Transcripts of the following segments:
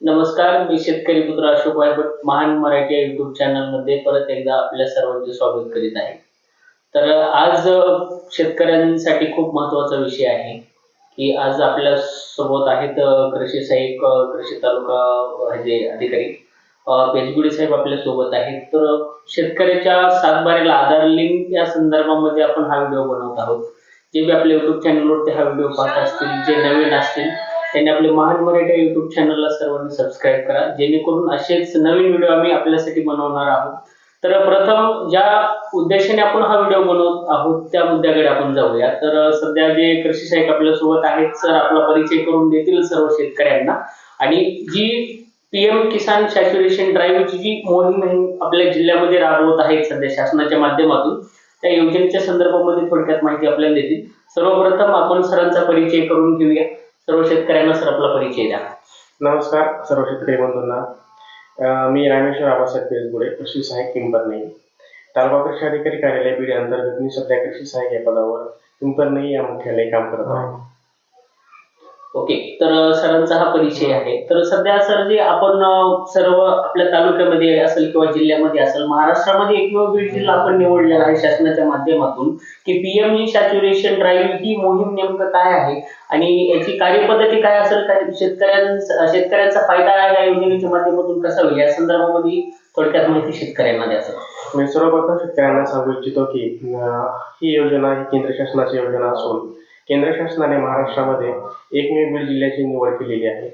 नमस्कार मी शेतकरी पुत्र अशोक वायभट महान मराठी या युट्यूब चॅनलमध्ये परत एकदा आपल्या सर्वांचे स्वागत करीत आहे. तर आज शेतकऱ्यांसाठी खूप महत्त्वाचा विषय आहे की आज आपल्यासोबत आहेत कृषी सहाय्यक कृषी तालुका जे अधिकारी. पेजगुडी साहेब आपल्यासोबत आहेत. तर शेतकऱ्याच्या सातबाऱ्याला आधार लिंक या संदर्भामध्ये आपण हा व्हिडिओ बनवत आहोत. जे बी आपल्या युट्यूब चॅनलवरती हा व्हिडिओ पाहत असतील जे नवीन असतील त्यांनी आपले महान मराठी युट्यूब चॅनलला सर्वांनी सबस्क्राईब करा. जेणेकरून असेच नवीन व्हिडिओ आम्ही आपल्यासाठी बनवणार आहोत. तर प्रथम ज्या उद्देशाने आपण हा व्हिडिओ बनवत आहोत त्या मुद्द्याकडे आपण जाऊया. तर सध्या जे कृषी सहाय्यक आपल्यासोबत आहेत सर आपला परिचय करून देतील सर्व शेतकऱ्यांना. आणि जी पीएम किसान सॅच्युरेशन ड्राईव्हची जी मोहीम आपल्या जिल्ह्यामध्ये राबवत आहेत सध्या शासनाच्या माध्यमातून त्या योजनेच्या संदर्भामध्ये थोडक्यात माहिती आपल्याला देतील. सर्वप्रथम आपण सरांचा परिचय करून घेऊया. सर्व शेतकऱ्यांना सर आपला परिचय द्या. नमस्कार सर्व शेतकरी बंधूंना. मी रामेश्वर आबासाहेब पेजगुडे कृषी सहाय्यक पिंपरणे तालुका कृषी अधिकारी कार्यालय बीड अंतर्गत मी सध्या कृषी सहाय्यक या पदावर. पिंपरणे या मुख्यालय काम करत आहे. ओके तर सरांचा हा परिचय आहे. तर सध्या सर जे आपण सर्व आपल्या तालुक्यामध्ये असेल किंवा जिल्ह्यामध्ये असेल महाराष्ट्रामध्ये एकमेव बीड जिल्हा आपण निवडलेला आहे शासनाच्या माध्यमातून की पीएम सॅच्युरेशन ड्राईव्ह ही मोहीम नेमकं काय आहे? आणि याची कार्यपद्धती काय असेल? काय शेतकऱ्यांचा शेतकऱ्यांचा फायदा या योजनेच्या माध्यमातून कसा होईल? या संदर्भामध्ये थोडक्यात माहिती शेतकऱ्यांना असेल. मी सर्वप्रथम शेतकऱ्यांना सांगू इच्छितो की ही योजना ही केंद्र शासनाची योजना असून केंद्र शासनाने महाराष्ट्रामध्ये एकमेव बीड जिल्ह्याची निवड केलेली आहे.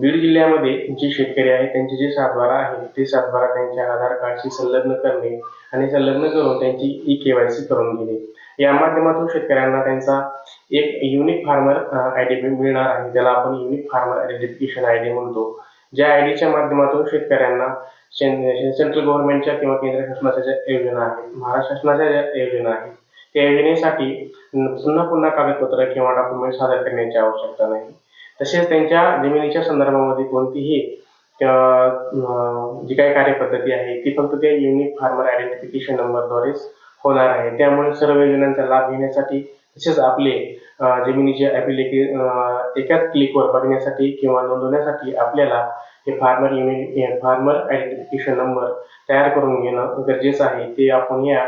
बीड जिल्ह्यामध्ये जे शेतकरी आहेत त्यांचे जे सातबारा आहे ते सातबारा त्यांच्या आधार कार्डशी संलग्न करणे आणि संलग्न करून त्यांची ई के वाय सी करून घेणे. या माध्यमातून शेतकऱ्यांना त्यांचा एक युनिक फार्मर आय डी मिळणार आहे. ज्याला आपण unique farmer identification I D म्हणतो. ज्या आय डीच्या माध्यमातून शेतकऱ्यांना सेंट्रल गव्हर्नमेंटच्या किंवा केंद्र शासनाच्या ज्या योजना आहेत महाराष्ट्र शासनाच्या ज्या योजना आहेत त्या योजनेसाठी पुन्हा पुन्हा कागदपत्र किंवा डॉक्युमेंट सादर करण्याची आवश्यकता नाही. तसेच त्यांच्या जमिनीच्या संदर्भामध्ये कोणतीही जी काही कार्यपद्धती आहे ती फक्त त्या युनिक फार्मर आयडेंटिफिकेशन नंबरद्वारेच होणार आहे. त्यामुळे सर्व योजनांचा लाभ घेण्यासाठी तसेच आपले जमिनीचे ॲबिलिटी एकाच क्लिकवर बघण्यासाठी किंवा नोंदवण्यासाठी आपल्याला हे farmer unit farmer identification number तयार करून घेणं गरजेचं आहे. ते आपण या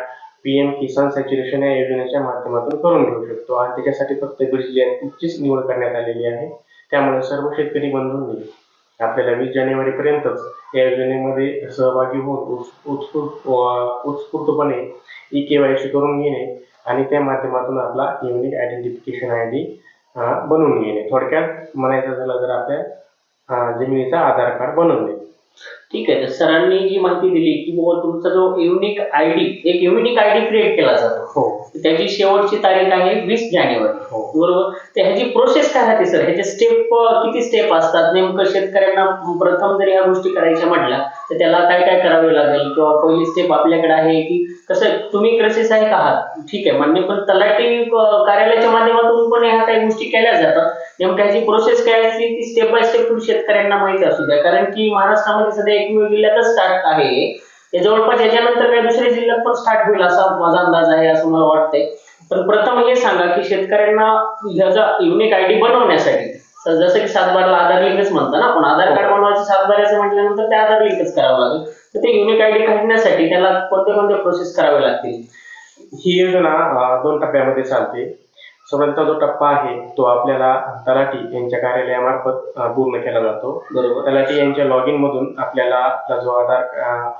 पी एम किसान सॅच्युरेशन या योजनेच्या माध्यमातून करून घेऊ शकतो. आणि त्याच्यासाठी फक्त बीड जिल्ह्याचीच निवड करण्यात आलेली आहे. त्यामुळे सर्व शेतकरी बंधूंनी आपल्याला वीस जानेवारीपर्यंतच या योजनेमध्ये सहभागी होऊन उत्- उत्स्फूर्त उत्स्फूर्तपणे ई के वाय सी करून घेणे आणि त्या माध्यमातून आपला युनिक आयडेंटिफिकेशन आय डी बनवून घेणे. थोडक्यात म्हणायचं झालं तर आपल्या जमिनीचा आधार कार्ड बनवणे. ठीक आहे तर सरांनी जी माहिती दिली की बाबा तुमचा जो युनिक आयडी एक युनिक आयडी क्रिएट केला जातो. हो. त्याची शेवटची तारीख आहे वीस जानेवारी. हो. बरोबर? तर ह्याची प्रोसेस काय राहते सर? ह्याचे स्टेप किती स्टेप असतात? नेमकं शेतकऱ्यांना प्रथम जर ह्या गोष्टी करायच्या म्हटल्या तर त्याला काय काय करावे लागेल? किंवा पहिली स्टेप आपल्याकडे आहे की कसं तुम्ही कृषी सहाय्यक आहात ठीक आहे मान्य पण तलाठी अं, कार्यालयाच्या माध्यमातून पण ह्या काही गोष्टी केल्या जातात. नेमकं ह्याची प्रोसेस काय असते? ती स्टेप बाय स्टेप शेतकऱ्यांना माहिती असू द्या. कारण की महाराष्ट्रामध्ये सध्या एकमेव जिल्ह्यातच स्टार्ट आहे. ते जवळपास याच्यानंतर काही दुसऱ्या जिल्ह्यात पण स्टार्ट होईल असा माझा अंदाज आहे असं मला वाटतंय. पण प्रथम हे सांगा की शेतकऱ्यांना ह्याचा युनिक आयडी बनवण्यासाठी तर जसं की सातबाराला आधार लिंकच म्हणतो ना आपण आधार कार्ड बनवायचं सातबाराचं म्हटल्यानंतर ते आधार लिंकच करावं लागेल. तर ते युनिक आयडी काढण्यासाठी त्याला कोणत्या कोणत्या प्रोसेस करावे लागतील? ही योजना दोन टप्प्यामध्ये चालते. सर्वांचा जो टप्पा आहे तो आपल्याला तलाठी यांच्या कार्यालयामार्फत पूर्ण केला जातो. बरोबर. तलाठी यांच्या लॉगिन मधून आपल्याला आपला जो आधार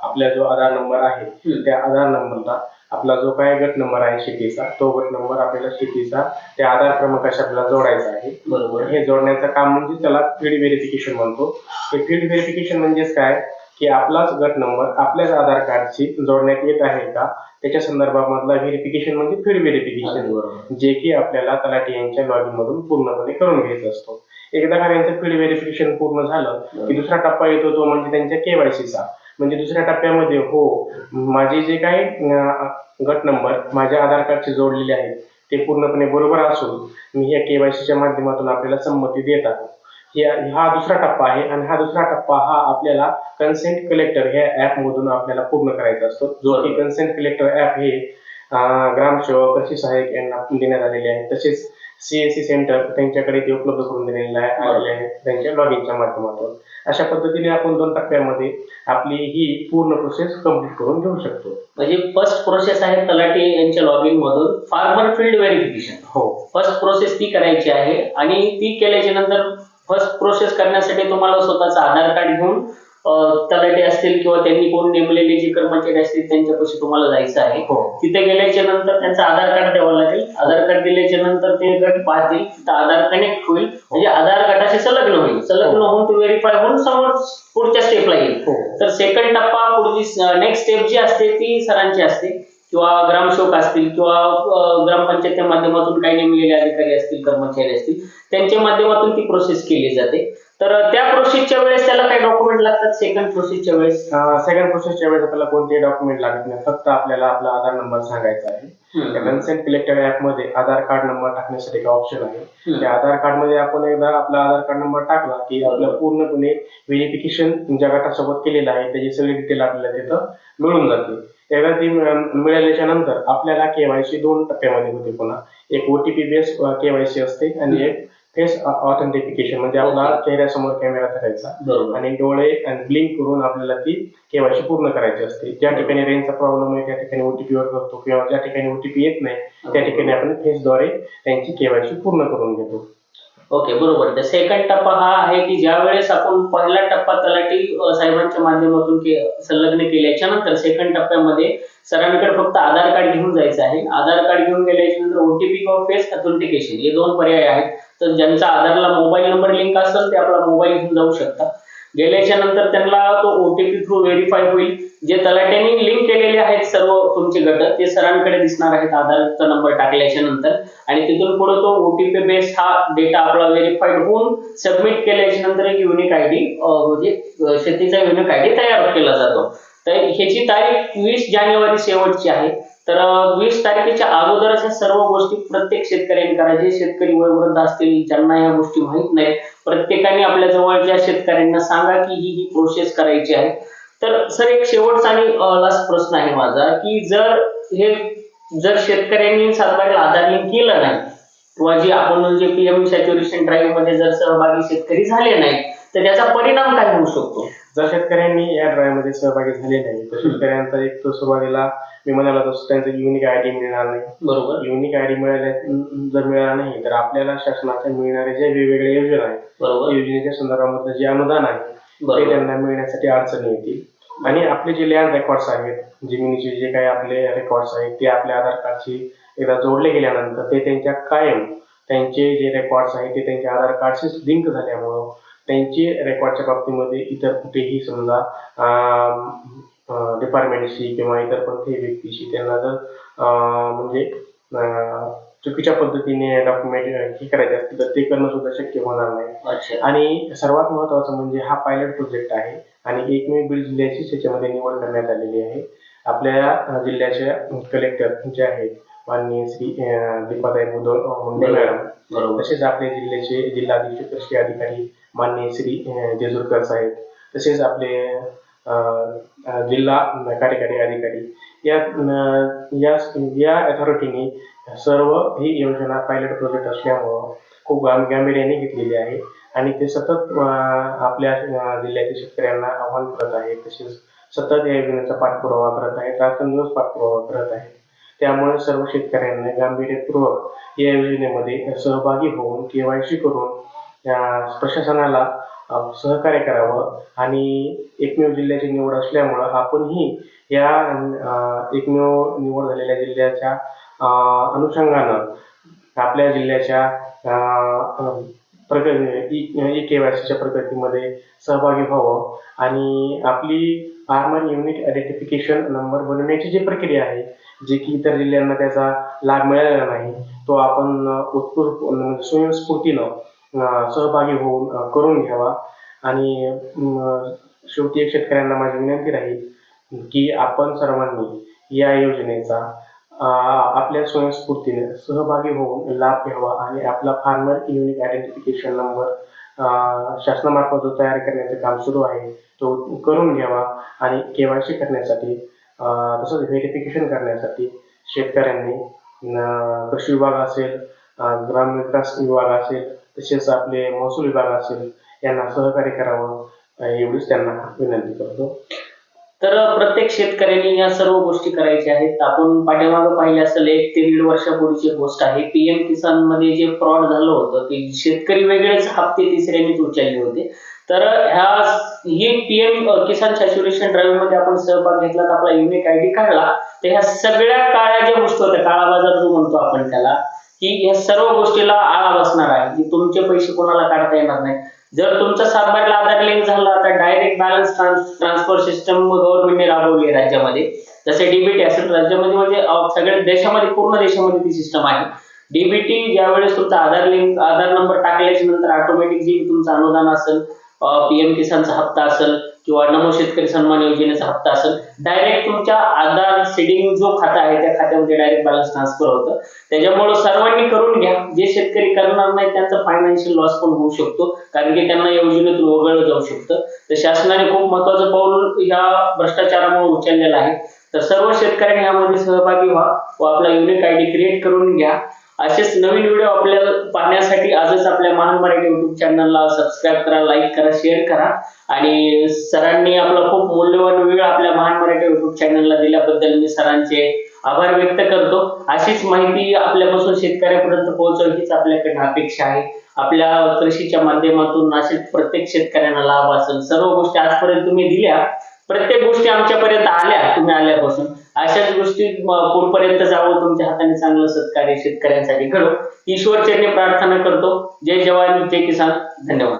आपला जो आधार नंबर आहे. त्या आधार नंबरला आपला जो काय गट नंबर आहे शेतीचा तो गट नंबर आपल्याला शेतीचा त्या आधार क्रमांकाशी आपल्याला जोडायचा आहे. बरोबर. हे जोडण्याचं काम म्हणजे त्याला फील्ड व्हेरिफिकेशन म्हणतो. हे फील्ड व्हेरिफिकेशन म्हणजेच काय? की आपलाच गट नंबर आपल्याच आधार कार्डशी जोडण्यात येत आहे का? त्याच्या संदर्भामधला व्हेरिफिकेशन म्हणजे फील्ड व्हेरिफिकेशन जे की आपल्याला तलाठी यांच्या लॉगिन मधून पूर्णपणे करून घ्यायचा असतो. एकदा का त्यांचं फील्ड व्हेरिफिकेशन पूर्ण झालं की दुसरा टप्पा येतो तो म्हणजे त्यांच्या केवायसीचा म्हणजे दुसऱ्या टप्प्यामध्ये हो माझे जे काही गट नंबर माझ्या आधार कार्डशी जोडलेले आहेत ते पूर्णपणे बरोबर असून मी या केवायसीच्या माध्यमातून आपल्याला संमती देतात या- हा दुसरा टप्पा आहे आणि हा दुसरा टप्पा हा आपल्याला कन्सेंट कलेक्टर ह्या ऍप मधून आपल्याला पूर्ण करायचा असतो. जो की कन्सेंट कलेक्टर ऍप हे ग्रामसेवक कृषी सहाय्यक यांना देण्यात आलेले आहे. तसेच सीएससी सेंटर त्यांच्याकडे ते उपलब्ध करून दिलेलं आहे. आलेले आहे त्यांच्या लॉगिनच्या माध्यमातून. अशा पद्धतीने आपण दोन टप्प्यामध्ये आपली ही पूर्ण प्रोसेस कंप्लीट करून घेऊ शकतो. म्हणजे फर्स्ट प्रोसेस आहे तलाठी यांच्या लॉगिन मधून फार्मर फील्ड व्हेरिफिकेशन हो. फर्स्ट प्रोसेस ती करायची आहे आणि ती केल्याच्यानंतर फर्स्ट प्रोसेस करण्यासाठी तुम्हाला स्वतःचं आधार कार्ड घेऊन तलाठी असतील किंवा त्यांनी कोण नेमलेले जे कर्मचारी असतील त्यांच्यापाशी तुम्हाला जायचं आहे. हो. तिथे गेल्याच्यानंतर त्यांचं आधार कार्ड द्यावं लागेल. आधार कार्ड दिल्याच्या नंतर ते गट पाहतील तिथं आधार कनेक्ट होईल. म्हणजे आधार गटाशी संलग्न होईल. संलग्न होऊन ते व्हेरीफाय होऊन समोर पुढच्या स्टेपला येईल. हो. तर सेकंड टप्पा पुढची नेक्स्ट स्टेप जी असते ती सरांची असते. किंवा ग्रामसेवक असतील किंवा ग्रामपंचायतच्या माध्यमातून काही नेमलेले अधिकारी असतील कर्मचारी असतील त्यांच्या माध्यमातून ती प्रोसेस केली जाते. तर त्या प्रोसेसच्या वेळेस त्याला काही डॉक्युमेंट लागतात? सेकंड प्रोसेसच्या वेळेस? सेकंड प्रोसेसच्या वेळेस आपल्याला कोणतेही डॉक्युमेंट लागत नाही फक्त आपल्याला आपला आधार नंबर सांगायचा आहे. त्या. कन्सेंट कलेक्टर ऍपमध्ये आधार कार्ड नंबर टाकण्यासाठी एक ऑप्शन आहे. त्या आधार कार्डमध्ये आपण एकदा आपला आधार कार्ड नंबर टाकला की आपलं पूर्णपणे व्हेरिफिकेशन ज्या गटासोबत केलेलं आहे. त्याची सगळी डिटेल आपल्याला तिथं मिळून जाते. एकदा ती मिळ- मिळाल्याच्या नंतर आपल्याला केवायसी दोन टप्प्यामध्ये होते पुन्हा. एक ओटीपी बेस केवायसी असते आणि एक फेस ऑथेंटिफिकेशन म्हणजे आपला चेहऱ्यासमोर कॅमेरा करायचा बरोबर. आणि डोळे आणि ब्लिंक करून आपल्याला ती केवायसी पूर्ण करायची असते. ज्या ठिकाणी रेंजचा प्रॉब्लेम आहे त्या ठिकाणी ओटीपी वर करतो किंवा ज्या ठिकाणी ओटीपी येत नाही त्या ठिकाणी आपण फेसद्वारे त्यांची केवायसी पूर्ण करून घेतो. ओके बरोबर. तर सेकंड टप्पा हा आहे की ज्या वेळेस आपण पहिला टप्पा तलाठी साहेबांच्या माध्यमातून के- संलग्न केल्याच्यानंतर सेकंड टप्प्यामध्ये सरांकडे फक्त आधार कार्ड घेऊन जायचं आहे. आधार कार्ड घेऊन गेल्याच्यानंतर ओटीपी किंवा फेस ऑथेंटिकेशन हे दोन पर्याय आहेत. तर ज्यांचा आधारला मोबाईल नंबर लिंक असेल ते आपला मोबाईल घेऊन जाऊ शकतात. गेल्याच्यानंतर त्यांना तो ओटीपी थ्रू व्हेरीफाय होईल. जे तलाट्याने लिंक केलेले आहेत सर्व तुमचे गट ते सरांकडे दिसणार आहेत. आधारचा नंबर टाकल्याच्या नंतर. आणि तिथून पुढे तो ओटीपी बेस्ड हा डेटा आपला व्हेरीफाईड होऊन सबमिट केल्याच्यानंतर एक युनिक आय डी म्हणजे शेतीचा युनिक आय डी तयार केला जातो. तर ह्याची तारीख वीस जानेवारी शेवटची आहे. तर वीस तारखेच्या अगोदरच सर्व गोष्टी प्रत्येक शेतकऱ्यांनी करायचे शेतकरी वयोवृद्ध असतील ज्यांना या गोष्टी माहीत नाहीत प्रत्येकाने आपल्या जवळच्या शेतकऱ्यांना सांगा की ही ही प्रोसेस करायची आहे. तर सर एक शेवटचा आणि लास्ट प्रश्न आहे माझा की जर हे जर शेतकऱ्यांनी सातबाऱ्याला आधार केलं नाही किंवा जे आपण जे पीएम सॅच्युरेशन ड्राईव्हमध्ये जर सहभागी शेतकरी झाले नाही तर त्याचा परिणाम काय होऊ शकतो? जर शेतकऱ्यांनी या ड्राईव्हमध्ये सहभागी झाले नाही तर शेतकऱ्यांचा एक तो सुरुवातीला मी म्हणाला तसं त्यांचं युनिक आय डी मिळणार नाही. बरोबर. युनिक आय डी मिळाल्या जर मिळाला नाही तर आपल्याला शासनाच्या मिळणाऱ्या ज्या वेगवेगळ्या योजना आहेत योजनेच्या संदर्भामधलं जे अनुदान आहे ते त्यांना मिळण्यासाठी अडचणी येतील. आणि आपले जे लँड रेकॉर्ड्स आहेत जमिनीचे जे काही आपले रेकॉर्ड्स आहेत ते आपल्या आधार कार्डशी एकदा जोडले गेल्यानंतर ते त्यांच्या कायम त्यांचे जे रेकॉर्ड्स आहेत ते त्यांच्या आधार कार्डशी लिंक झाल्यामुळं त्यांची रेकॉर्डच्या बाबतीमध्ये इतर कुठेही समजा डिपार्टमेंटशी किंवा इतर कोणत्याही व्यक्तीशी त्यांना जर म्हणजे चुकीच्या पद्धतीने डॉक्युमेंट हे करायचे असतील तर ते करणं सुद्धा शक्य होणार नाही. आणि सर्वात महत्वाचं म्हणजे हा पायलट प्रोजेक्ट आहे आणि एकमेव बीड जिल्ह्याची त्याच्यामध्ये निवड करण्यात आलेली आहे. आपल्या जिल्ह्याच्या कलेक्टर जे आहेत माननीय श्री दीपाताई मुदोळ मुंडे मॅडम तसेच आपले जिल्ह्याचे जिल्हाधीश कृषी अधिकारी माननीय श्री जेजुरकर साहेब तसेच आपले जिल्हा कार्यकारी अधिकारी या या या अथॉरिटीने सर्व ही योजना पायलट प्रोजेक्ट असल्यामुळं खूप गांभीर्याने घेतलेली आहे आणि ते सतत आपल्या जिल्ह्यातील शेतकऱ्यांना आव्हान करत आहे. तसेच सतत या योजनेचा पाठपुरावा करत आहे रात्रंदिवस पाठपुरावा करत आहे. त्यामुळे सर्व शेतकऱ्यांना गांभीर्यपूर्वक या योजनेमध्ये सहभागी होऊन केवायसी करून या प्रशासनाला सहकार्य करावं आणि एकमेव जिल्ह्याची निवड असल्यामुळं आपणही या एकमेव निवड झालेल्या जिल्ह्याच्या अनुषंगानं आपल्या जिल्ह्याच्या प्रगती ई के वाय सीच्या प्रगतीमध्ये सहभागी व्हावं आणि आपली फार्मर युनिट आयडेंटिफिकेशन नंबर बनवण्याची जी प्रक्रिया आहे जे की इतर जिल्ह्यांना त्याचा लाभ मिळालेला नाही तो आपण अं, म्हणजे स्वयंस्फूर्तीनं सहभागी होऊन करून घ्यावा. आणि शेवटी एक शेतकऱ्यांना माझी विनंती राहील की आपण सर्वांनी या योजनेचा आपल्या स्वयंस्फूर्तीने सहभागी होऊन लाभ घ्यावा आणि आपला फार्मर युनिक आयडेंटिफिकेशन नंबर अं, शासनामार्फत जो तयार करण्याचं काम सुरू आहे तो करून घ्यावा. आणि केवायसी करण्यासाठी तसंच व्हेरिफिकेशन करण्यासाठी शेतकऱ्यांनी कृषी विभाग असेल ग्राम विकास विभाग असेल तसेच आपले महसूल विभाग असेल यांना सहकार्य करावं एवढीच त्यांना विनंती करतो. तर प्रत्येक शेतकऱ्यांनी या सर्व गोष्टी करायच्या आहेत. आपण पाठीमागं पाहिले असेल एक ते दीड वर्षापूर्वीची गोष्ट आहे. पीएम किसानमध्ये जे फ्रॉड झालं होतं की शेतकरी वेगळेच हप्ते तिसऱ्यांनीच उचलले होते. तर ह्या ही पीएम किसान सॅच्युरेशन ड्राईव्हमध्ये आपण सहभाग घेतला तर आपला युनिक आयडी काढला. तर ह्या सगळ्या काळ्या ज्या गोष्टी होत्या काळा बाजार जो म्हणतो आपण त्याला की या सर्व गोष्टीला आळा बसणार आहे. की तुमचे पैसे कोणाला काढता येणार नाही. जर तुमचा सातबारीला आधार लिंक झाला तर डायरेक्ट बॅलन्स ट्रान्सफर सिस्टम गव्हर्नमेंटने राबवली आहे राज्यामध्ये. जसे डीबीटी असेल राज्यामध्ये म्हणजे सगळ्या देशामध्ये पूर्ण देशामध्ये ती सिस्टम आहे. डीबीटी ज्यावेळेस तुमचा आधार लिंक आधार नंबर टाकल्याच्या नंतर ऑटोमॅटिक जी तुमचं अनुदान असेल पीएम किसानचा हप्ता असेल किंवा नमो शेतकरी सन्मान योजनेचा हप्ता असेल डायरेक्ट तुमच्या आधार सेडिंग जो खाता आहे त्या खात्यामध्ये डायरेक्ट बॅलन्स ट्रान्सफर होतं. त्याच्यामुळे सर्वांनी करून घ्या. जे शेतकरी करणार नाही त्यांचा फायनान्शियल लॉस पण होऊ शकतो. कारण की त्यांना योजनेतून वगळलं जाऊ शकतं. तर शासनाने खूप महत्वाचं पाऊल या भ्रष्टाचारामुळे उचललेलं आहे. तर सर्व शेतकऱ्यांनी यामध्ये सहभागी व्हा व आपला युनिक आयडी क्रिएट करून घ्या. असेच नवीन व्हिडिओ आपल्याला पाहण्यासाठी आजच आपल्या महान मराठी युट्यूब चॅनलला सबस्क्राईब करा लाईक करा शेअर करा. आणि सरांनी आपला खूप मौल्यवान वेळ आपल्या महान मराठी युट्यूब चॅनलला दिल्याबद्दल मी सरांचे आभार व्यक्त करतो. अशीच माहिती आपल्यापासून शेतकऱ्यापर्यंत पोहोचव हीच आपल्याकडे अपेक्षा आहे. आपल्या कृषीच्या माध्यमातून नाशिक प्रत्येक शेतकऱ्यांना लाभ असेल. सर्व गोष्टी आजपर्यंत तुम्ही दिल्या. प्रत्येक गोष्टी आमच्यापर्यंत आल्या. तुम्ही आल्यापासून. अशाच गोष्टी पुढपर्यंत जावं तुमच्या हाताने चांगलं सत्कार्य शेतकऱ्यांसाठी घडो ईश्वर चरणी प्रार्थना करतो. जय जवान जय किसान. धन्यवाद.